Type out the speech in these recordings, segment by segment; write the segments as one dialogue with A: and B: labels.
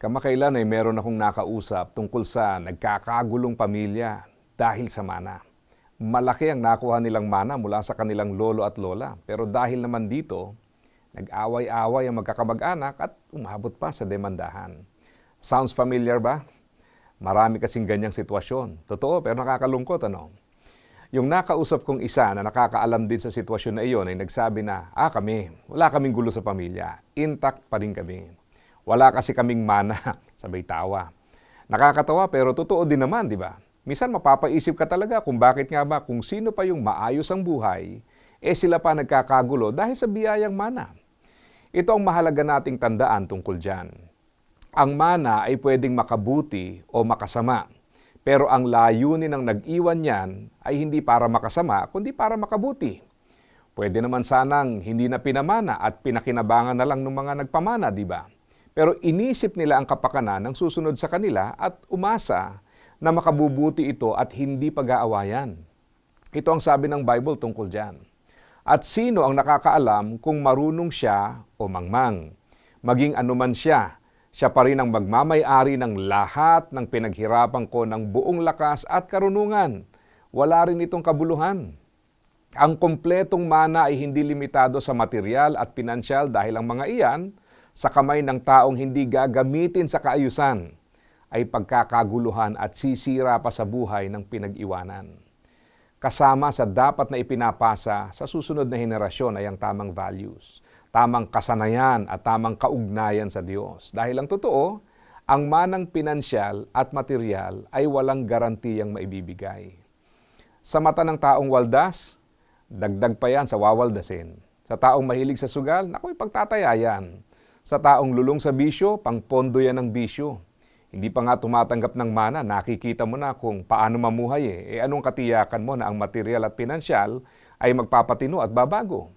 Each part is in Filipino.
A: Kamakailan ay meron akong nakausap tungkol sa nagkakagulong pamilya dahil sa mana. Malaki ang nakuha nilang mana mula sa kanilang lolo at lola. Pero dahil naman dito, nag-away-away ang magkakamag-anak at umabot pa sa demandahan. Sounds familiar ba? Marami kasing ganyang sitwasyon. Totoo, pero nakakalungkot ano? Yung nakausap kong isa na nakakaalam din sa sitwasyon na iyon ay nagsabi na, ah kami, wala kaming gulo sa pamilya. Intact pa rin kami. Wala kasi kaming mana, sabay tawa. Nakakatawa pero totoo din naman, di ba? Misan mapapaisip ka talaga kung bakit nga ba kung sino pa yung maayos ang buhay, eh sila pa nagkakagulo dahil sa biyayang mana. Ito ang mahalaga nating tandaan tungkol dyan. Ang mana ay pwedeng makabuti o makasama. Pero ang layunin ng nag-iwan niyan ay hindi para makasama, kundi para makabuti. Pwede naman sanang hindi na pinamana at pinakinabangan na lang ng mga nagpamana, di ba? Pero inisip nila ang kapakanan ng susunod sa kanila at umasa na makabubuti ito at hindi pag-aawayan. Ito ang sabi ng Bible tungkol dyan. At sino ang nakakaalam kung marunong siya o mangmang? Maging anuman siya, siya pa rin ang magmamayari ng lahat ng pinaghirapan ko ng buong lakas at karunungan. Wala rin itong kabuluhan. Ang kompletong mana ay hindi limitado sa material at pinansyal dahil ang mga iyan sa kamay ng taong hindi gagamitin sa kaayusan ay pagkakaguluhan at sisira pa sa buhay ng pinag-iwanan. Kasama sa dapat na ipinapasa sa susunod na henerasyon ay ang tamang values, tamang kasanayan at tamang kaugnayan sa Diyos. Dahil ang totoo, ang manang pinansyal at material ay walang garantiyang maibibigay. Sa mata ng taong waldas, dagdag pa yan sa wawaldasin. Sa taong mahilig sa sugal, naku, ipagtataya yan. Sa taong lulong sa bisyo, pangpondo yan ng bisyo. Hindi pa nga tumatanggap ng mana, nakikita mo na kung paano mamuhay eh. E anong katiyakan mo na ang material at pinansyal ay magpapatino at babago?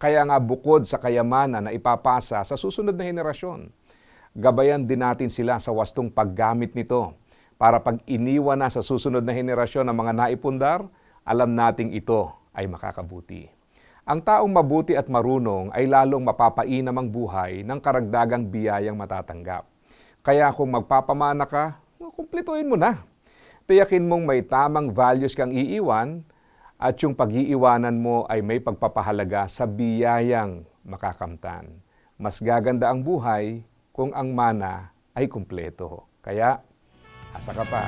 A: Kaya nga bukod sa kayamanan na ipapasa sa susunod na henerasyon, gabayan din natin sila sa wastong paggamit nito para pag iniwan na sa susunod na henerasyon ng mga naipundar, alam nating ito ay makakabuti. Ang taong mabuti at marunong ay lalong mapapainam ang buhay ng karagdagang biyayang matatanggap. Kaya kung magpapamana ka, kumpletuhin mo na. Tiyakin mong may tamang values kang iiwan at yung pag-iiwanan mo ay may pagpapahalaga sa biyayang makakamtan. Mas gaganda ang buhay kung ang mana ay kumpleto. Kaya, asa ka pa.